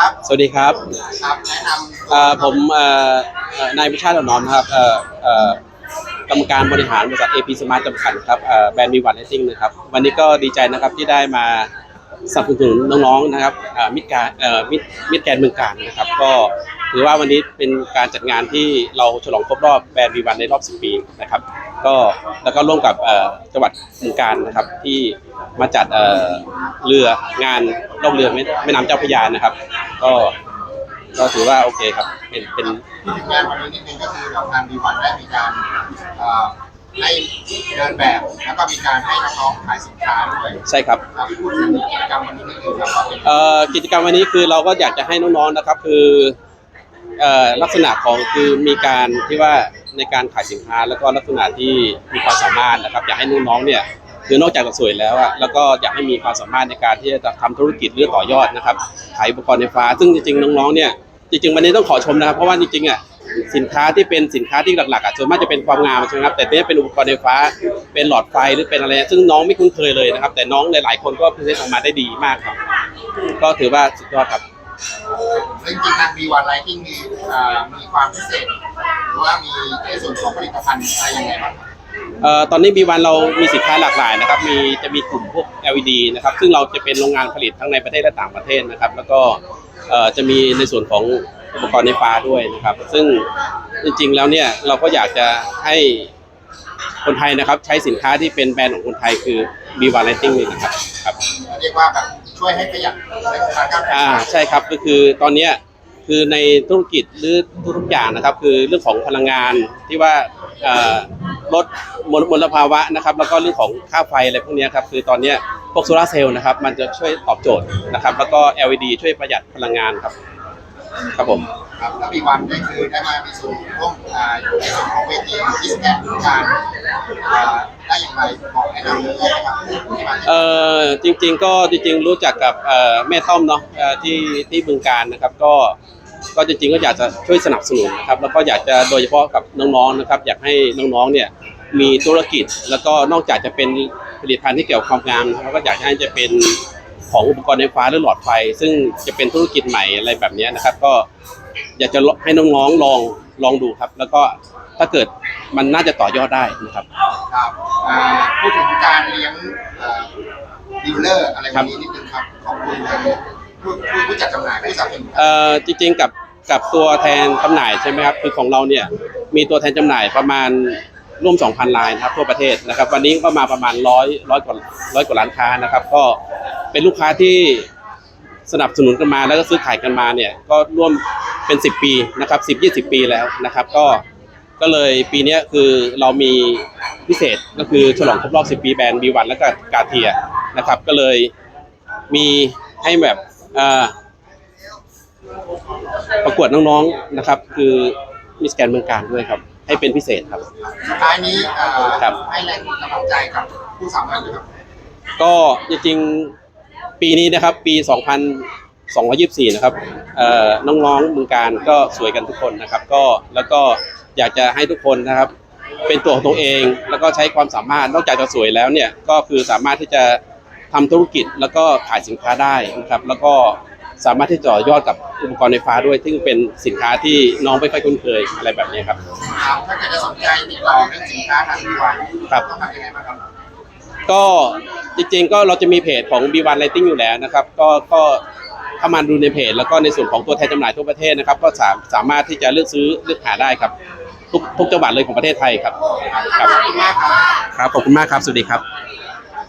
ครับสวัสดีครับครับแนะนำเอ่อผมเอ่อเอ่อนายวิชาติอ่อนน้อมนะครับเอ่อเอ่อกรรมการบริหารบริษัท AP Smart จำกัดครับเอ่อแบรนด์มีวันไอซิ่งนะครับ วันนี้ก็ดีใจนะครับที่ได้มาสนับสนุนน้องๆนะครับเอ่อมิตรการเอ่อมิตรมิตรแกนเมืองการนะครับ ก็ ถือว่าวันนี้เป็นการจัดงานที่เราฉลองครบรอบแบรนด์วีวันในรอบ 10 ปีนะครับ ก็แล้วก็ร่วมกับเอ่อจังหวัดเมืองการนะครับที่มาจัดเอ่อเรืองานล่องเรือแม่แม่น้ำเจ้าพระยานะครับ ก็ก็ถือว่าโอเคครับ เป็นเป็นพูดถึงงานวันนี้นิดนึงก็คือเราทางดีวันได้มีการเอ่อให้เดินแบบแล้วก็มีการให้น้องๆขายสินค้าด้วยใช่ครับครับพูดถึงกิจกรรมวันนี้นิดนึงครับว่าเป็นเอ่อกิจกรรมวันนี้คือเราก็อยากจะให้น้องๆนะครับ คือเอ่อ ลักษณะของคือมีการที่ว่าในการขายสินค้าแล้วก็ลักษณะที่มีความสามารถนะครับอยากให้น้องๆเนี่ยคือนอกจากจะสวยแล้วอะแล้วก็อยากให้มีความสามารถในการที่จะทำธุรกิจหรือต่อยอดนะครับขายอุปกรณ์ไฟฟ้า ซึ่งจริงๆน้องๆเนี่ยจริงๆวันนี้ต้องขอชมนะครับเพราะว่าจริงๆอะสินค้าที่เป็นสินค้าที่หลักๆอะส่วนมากจะเป็นความงามใช่ไหมครับแต่เนี่ยเป็นอุปกรณ์ไฟฟ้า เป็นหลอดไฟหรือเป็นอะไร ซึ่งน้องไม่คุ้นเคยเลยนะครับ แต่น้องหลายๆคนก็พรีเซนต์ออกมาได้ดีมากครับ ก็ถือว่าสุดยอดครับ จริงๆทางดีวันไลทิงมีเอ่อมีความพิเศษ หรือว่ามีในส่วนของผลิตภัณฑ์อะไรยังไงบ้างครับเอ่อตอนนี้มีวันเรามีสินค้าหลากหลายนะครับ มีจะมีกลุ่มพวก LED นะครับ ซึ่งเราจะเป็นโรงงานผลิตทั้งในประเทศและต่างประเทศนะครับ แล้วก็เอ่อจะมีในส่วนของอุปกรณ์ไฟฟ้าด้วยนะครับ ซึ่งจริงๆแล้วเนี่ยเราก็อยากจะให้คนไทยนะครับใช้สินค้าที่เป็นแบรนด์ของคนไทยคือ b ีวา l ไ g ติ้งนี่นะครับครับ เรียกว่าแบบ ช่วยให้ประหยัดในการการอ่าใช่ครับก็คือตอนเนี้ยคือในธุรกิจหรือทุกๆอย่างนะครับ คือเรื่องของพลังงานที่ว่าเอ่อลดมลมลภาวะนะครับ แล้วก็เรื่องของค่าไฟอะไรพวกเนี้ยครับคือตอนเนี้ยพวกโซลาร์เซลล์นะครับ มันจะช่วยตอบโจทย์นะครับ แล้วก็ LED ช่วยประหยัดพลังงานครับ ครับผม ครับแล้วดีวันก็คือได้มามีส่วนร่วมอ่าอยู่ในส่วนของเวทีดิสแกนการอ่า ได้อย่างไรบอกแนะนำเลยนะครับเอ่อจริงๆก็จริงๆรู้จักกับเอ่อแม่ต้อมเนาะเอ่อที่ที่บึงการนะครับก็ก็จริงๆก็อยากจะช่วยสนับสนุนนะครับแล้วก็อยากจะโดยเฉพาะกับน้องๆนะครับ อยากให้น้องๆเนี่ยมีธุรกิจ แล้วก็นอกจากจะเป็นผลิตภัณฑ์ที่เกี่ยวกับความงามนะครับก็อยากให้จะเป็นของอุปกรณ์ไฟฟ้าหรือหลอดไฟ ซึ่งจะเป็นธุรกิจใหม่อะไรแบบเนี้ยนะครับ ก็อยากจะให้น้องๆลองลองดูครับ แล้วก็ถ้าเกิดมันน่าจะต่อยอดได้นะครับ ครับอ่าพูดถึงการเลี้ยงดีลเลอร์อะไรแบบนี้นิดนึงครับขอบคุณทางผู้ผู้ผู้จัดจำหน่ายผู้สนับสนุนเอ่อจริงๆกับกับตัวแทนจำหน่ายใช่ไหมครับคือของเราเนี่ยมีตัวแทนจำหน่ายประมาณร่วม 2,000 รายนะครับทั่วประเทศนะครับ วันนี้ก็มาประมาณร้อยร้อยกว่าร้อยกว่าร้านค้านะครับ ก็เป็นลูกค้าที่สนับสนุนกันมาแล้วก็ซื้อขายกันมาเนี่ยก็ร่วมเป็น 10 ปีนะครับ10 20 ปีแล้วนะครับ ก็ ก็เลยปีเนี้ยคือเรามีพิเศษก็คือฉลองครบรอบ 10 ปีแบรนด์บีวันและก็กาเทียนะครับ ก็เลยมีให้แบบเอ่อประกวดน้องๆนะครับ คือมิสแกนเมืองการด้วยครับ ให้เป็นพิเศษครับสุดท้ายนี้เอ่อครับให้แรงกำลังใจกับผู้สามัญนะครับ ก็จริงๆปีนี้นะครับปี 2224 นะครับเอ่อน้องๆเมืองการก็สวยกันทุกคนนะครับ ก็แล้วก็อยากจะให้ทุกคนนะครับ เป็นตัวของตัวเองแล้วก็ใช้ความสามารถนอกจากจะสวยแล้วเนี่ยก็คือสามารถที่จะทำธุรกิจแล้วก็ขายสินค้าได้นะครับ แล้วก็สามารถที่จะต่อยอดกับอุปกรณ์ไฟฟ้าด้วย ซึ่งเป็นสินค้าที่น้องไม่ค่อยคุ้นเคยอะไรแบบนี้ครับครับถ้าเกิดจะสนใจติดต่อเรื่องสินค้าทางดีวันครับต้องทำยังไงบ้างครับก็จริงๆก็เราจะมีเพจของ B1 Lighting อยู่แล้วนะครับ ก็ก็ เข้ามาดูในเพจแล้วก็ในส่วนของตัวแทนจำหน่ายทั่วประเทศนะครับ ก็สามสามารถที่จะเลือกซื้อเลือกหาได้ครับ ทุกทุกจังหวัดเลยของประเทศไทยครับ ครับขอบคุณมากครับขอบคุณมากครับ สวัสดีครับ